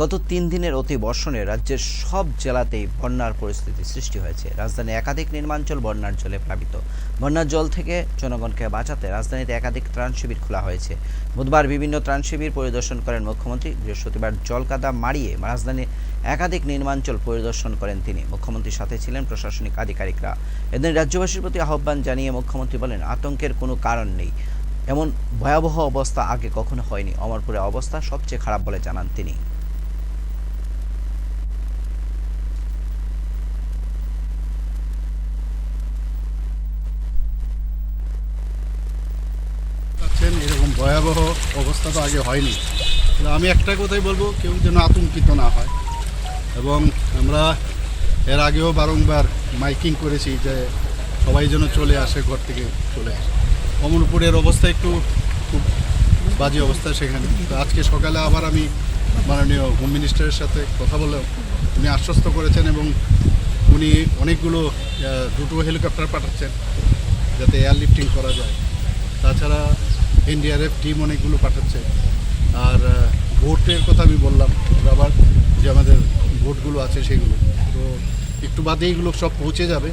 গত তিন দিনের অতি বর্ষণে রাজ্যের সব জেলাতেই বন্যার পরিস্থিতি সৃষ্টি হয়েছে। রাজধানী একাধিক নির্মাঞ্চল বন্যার জলে প্লাবিত। বন্যার জল থেকে জনগণকে বাঁচাতে রাজধানীতে একাধিক ত্রাণ শিবির খোলা হয়েছে। বুধবার বিভিন্ন ত্রাণ শিবির পরিদর্শন করেন মুখ্যমন্ত্রী। বৃহস্পতিবার জলকাদা মারিয়ে রাজধানীর একাধিক নির্মাঞ্চল পরিদর্শন করেন তিনি। মুখ্যমন্ত্রীর সাথে ছিলেন প্রশাসনিক আধিকারিকরা। এদিন রাজ্যবাসীর প্রতি আহ্বান জানিয়ে মুখ্যমন্ত্রী বলেন, আতঙ্কের কোনো কারণ নেই। এমন ভয়াবহ অবস্থা আগে কখনো হয়নি। অমরপুরের অবস্থা সবচেয়ে খারাপ বলে জানান তিনি পাচ্ছেন এরকম ভয়াবহ অবস্থা তো আগে হয়নি। আমি একটা কথাই বলব, কেউ যেন আতঙ্কিত না হয়। এবং আমরা এর আগেও বারংবার মাইকিং করেছি যে সবাই যেন চলে আসে, ঘর থেকে চলে আসে। অমরপুরের অবস্থা একটু খুব বাজে অবস্থা সেখানে। আজকে সকালে আবার আমি মাননীয় হোম মিনিস্টারের সাথে কথা বললাম। উনি আশ্বস্ত করেছেন এবং উনি অনেকগুলো দুটো হেলিকপ্টার পাঠাচ্ছেন যাতে এয়ার লিফটিং করা যায়। তাছাড়া এনডিআরএফ টিম অনেকগুলো পাঠাচ্ছে। আর ভোটের কথা আমি বললাম আবার যে আমাদের ভোটগুলো আছে সেগুলো। তো একটু বাদে এইগুলো সব পৌঁছে যাবে।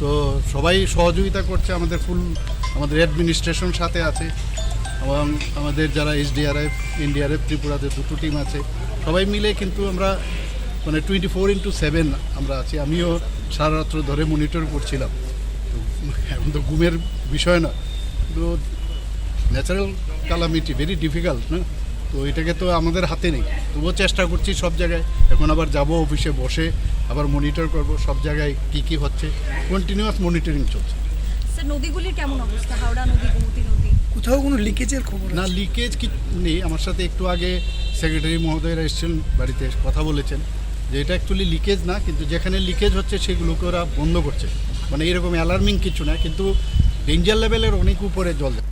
তো সবাই সহযোগিতা করছে, আমাদের ফুল আমাদের অ্যাডমিনিস্ট্রেশন সাথে আছে, এবং আমাদের যারা এসডিআরএফ, এনডিআরএফ, ত্রিপুরাতে দুটো টিম আছে, সবাই মিলে কিন্তু আমরা মানে টোয়েন্টি ফোর ইন্টু সেভেন আমরা আছি। আমিও সারা রাত্র ধরে মনিটর করছিলাম। তো এখন তো ঘুমের বিষয় না। তো ন্যাচারাল কালামিটি ভেরি ডিফিকাল্ট না? তো এটাকে তো আমাদের হাতে নেই। তবুও চেষ্টা করছি সব জায়গায়। এখন আবার যাব অফিসে বসে আবার মনিটর করব সব জায়গায় কী কী হচ্ছে। কন্টিনিউয়াস মনিটরিং চলছে। স্যার নদীগুলির কেমন অবস্থা? হাওড়া নদী গোমতী নদী? কোথাও কোনো লিকেজের খবর না লিকেজ কি নেই। আমার সাথে একটু আগে সেক্রেটারি মহোদয়রা এসেছিলেন বাড়িতে কথা বলেছেন যে এটা অ্যাকচুয়ালি লিকেজ না কিন্তু যেখানে লিকেজ হচ্ছে সেগুলোকে ওরা বন্ধ করছে। মানে এরকম অ্যালার্মিং কিছু না কিন্তু ডেঞ্জার লেভেলের অনেক উপরে জল যায়